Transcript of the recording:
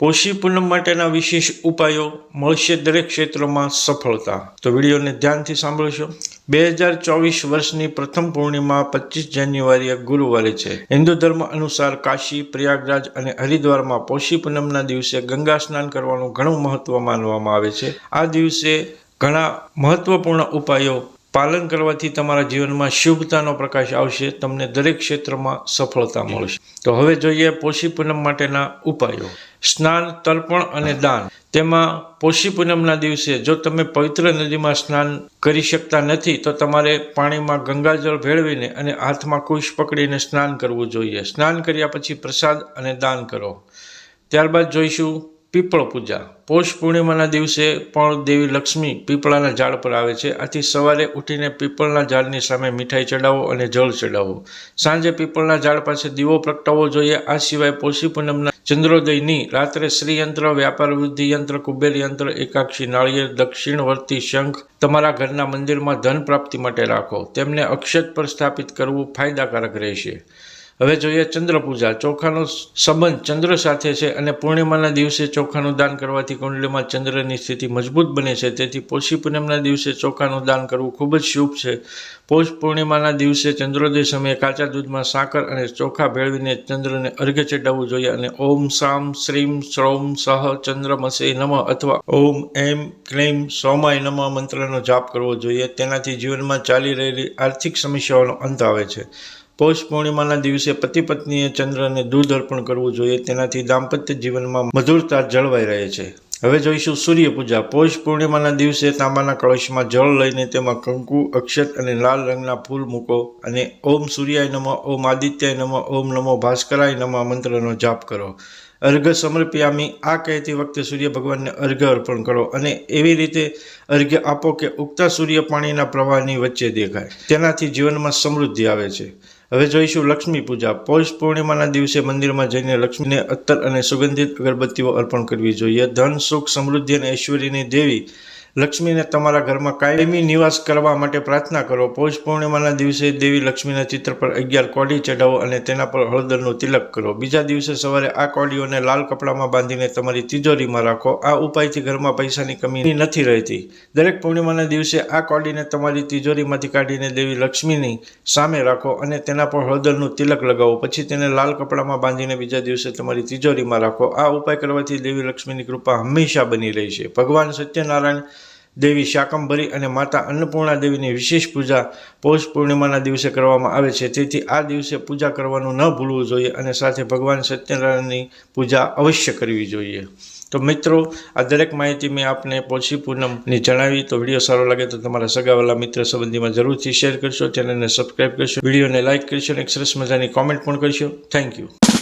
પોષી પૂનમ માટેના વિશેષ ઉપાયો મળશે દરેક ક્ષેત્રોમાં સફળતા. તો વિડીયોને ધ્યાનથી સાંભળશો. બે હજાર ચોવીસ વર્ષની પ્રથમ પૂર્ણિમા પચીસ જાન્યુઆરીએ ગુરુવારે છે. હિન્દુ ધર્મ અનુસાર કાશી, પ્રયાગરાજ અને હરિદ્વારમાં પોષી પૂનમના દિવસે ગંગા સ્નાન કરવાનું ઘણું મહત્વ માનવામાં આવે છે. આ દિવસે ઘણા મહત્વપૂર્ણ ઉપાયો પાલન કરવાથી તમારા જીવનમાં શુભતાનો પ્રકાશ આવશે, તમને દરેક ક્ષેત્રમાં સફળતા મળશે. તો હવે જોઈએ પોષી પૂનમ માટેના ઉપાયો. સ્નાન, તર્પણ અને દાન. તેમાં પોષી પૂનમના દિવસે જો તમે પવિત્ર નદીમાં સ્નાન કરી શકતા નથી, તો તમારે પાણીમાં ગંગાજળ ભેળવીને અને હાથમાં કુશ પકડીને સ્નાન કરવું જોઈએ. સ્નાન કર્યા પછી પ્રસાદ અને દાન કરો. ત્યારબાદ જોઈશું પીપળ પૂજા. પોષ પૂર્ણિમાના દિવસે પણ દેવી લક્ષ્મી પીપળાના ઝાડ પર આવે છે. આથી સવારે ઉઠીને પીપળના ઝાડની સામે મીઠાઈ ચડાવો અને જળ ચડાવો. સાંજે પીપળના ઝાડ પાસે દીવો પ્રગટાવવો જોઈએ. આ સિવાય પોષી પૂનમના ચંદ્રોદયની રાત્રે શ્રીયંત્ર, વ્યાપાર વૃદ્ધિ યંત્ર, કુબેર યંત્ર, એકાક્ષી નાળિયેર, દક્ષિણવર્તી શંખ તમારા ઘરના મંદિરમાં ધન પ્રાપ્તિ માટે રાખો. તેમને અક્ષત પર સ્થાપિત કરવું ફાયદાકારક રહેશે. હવે જોઈએ ચંદ્ર પૂજા. ચોખાનો સંબંધ ચંદ્ર સાથે છે અને પૂર્ણિમાના દિવસે ચોખાનું દાન કરવાથી કુંડલીમાં ચંદ્રની સ્થિતિ મજબૂત બને છે. તેથી પોષી પૂનમના દિવસે ચોખાનું દાન કરવું ખૂબ જ શુભ છે. પોષ પૂર્ણિમાના દિવસે ચંદ્રોદય સમયે કાચા દૂધમાં સાકર અને ચોખા ભેળવીને ચંદ્રને અર્ઘ્ય ચડાવવું જોઈએ અને ઓમ સામ શ્રીમ શ્રોમ સહ ચંદ્રમસે નમ અથવા ઓમ એમ ક્લેમ સોમાય નમ મંત્રનો જાપ કરવો જોઈએ. તેનાથી જીવનમાં ચાલી રહેલી આર્થિક સમસ્યાઓનો અંત આવે છે. પૌષ પૂર્ણિમાના દિવસે પતિ પત્નીએ ચંદ્રને દૂધ અર્પણ કરવું જોઈએ, તેનાથી દાંપત્ય જીવનમાં મધુરતા જળવાઈ રહે છે. હવે જોઈશું સૂર્ય પૂજા. પૌષ પૂર્ણિમાના દિવસે તાંબાના કળશમાં જળ લઈને તેમાં કંકુ, અક્ષત અને લાલ રંગના ફૂલ મૂકો અને ઓમ સૂર્યાય નમઃ, ઓમ આદિત્યાય નમઃ, ઓમ નમો ભાસ્કરાય નમઃ મંત્રનો જાપ કરો. અર્ઘ સમર્પ્યામી. આ કહેતી વખતે સૂર્ય ભગવાનને અર્ઘ અર્પણ કરો અને એવી રીતે અર્ઘ્ય આપો કે ઉગતા સૂર્ય પાણીના પ્રવાહની વચ્ચે દેખાય. તેનાથી જીવનમાં સમૃદ્ધિ આવે છે. હવે જોઈશું લક્ષ્મી પૂજા. પૌષ પૂર્ણિમાના દિવસે મંદિરમાં જઈને લક્ષ્મીને અત્તર અને સુગંધિત અગરબત્તીઓ અર્પણ કરવી જોઈએ. ધન, સુખ, સમૃદ્ધિ અને ઐશ્વર્યની દેવી લક્ષ્મીને તમારા ઘરમાં કાયમી નિવાસ કરવા માટે પ્રાર્થના કરો. પૌષ પૂર્ણિમાના દિવસે દેવી લક્ષ્મીના ચિત્ર પર અગિયાર કોડી ચઢાવો અને તેના પર હળદરનું તિલક કરો. બીજા દિવસે સવારે આ કોડીઓને લાલ કપડામાં બાંધીને તમારી તિજોરીમાં રાખો. આ ઉપાયથી ઘરમાં પૈસાની કમી નથી રહેતી. દરેક પૂર્ણિમાના દિવસે આ કોડીને તમારી તિજોરીમાંથી કાઢીને દેવી લક્ષ્મીની સામે રાખો અને તેના પર હળદરનું તિલક લગાવો. પછી તેને લાલ કપડામાં બાંધીને બીજા દિવસે તમારી તિજોરીમાં રાખો. આ ઉપાય કરવાથી દેવી લક્ષ્મીની કૃપા હંમેશા બની રહી છે ભગવાન સત્યનારાયણ દેવી શાકંભરી અને માતા અન્નપૂર્ણા દેવીની વિશેષ પૂજા પૌષ પૂર્ણિમાના દિવસે કરવામાં આવે છે. તેથી આ દિવસે પૂજા કરવાનું ન ભૂલવું જોઈએ અને સાથે ભગવાન સત્યનારાયણની પૂજા અવશ્ય કરવી જોઈએ. તો મિત્રો, આ દરેક માહિતી મેં આપને પોષી પૂનમની જણાવી. તો વીડિયો સારો લાગે તો તમારા સગાવાલા મિત્ર સંબંધીમાં જરૂરથી શેર કરશો, ચેનલને સબસ્ક્રાઈબ કરશો, વિડીયોને લાઇક કરશો અને એક સરસ મજાની કોમેન્ટ પણ કરશો. Thank you.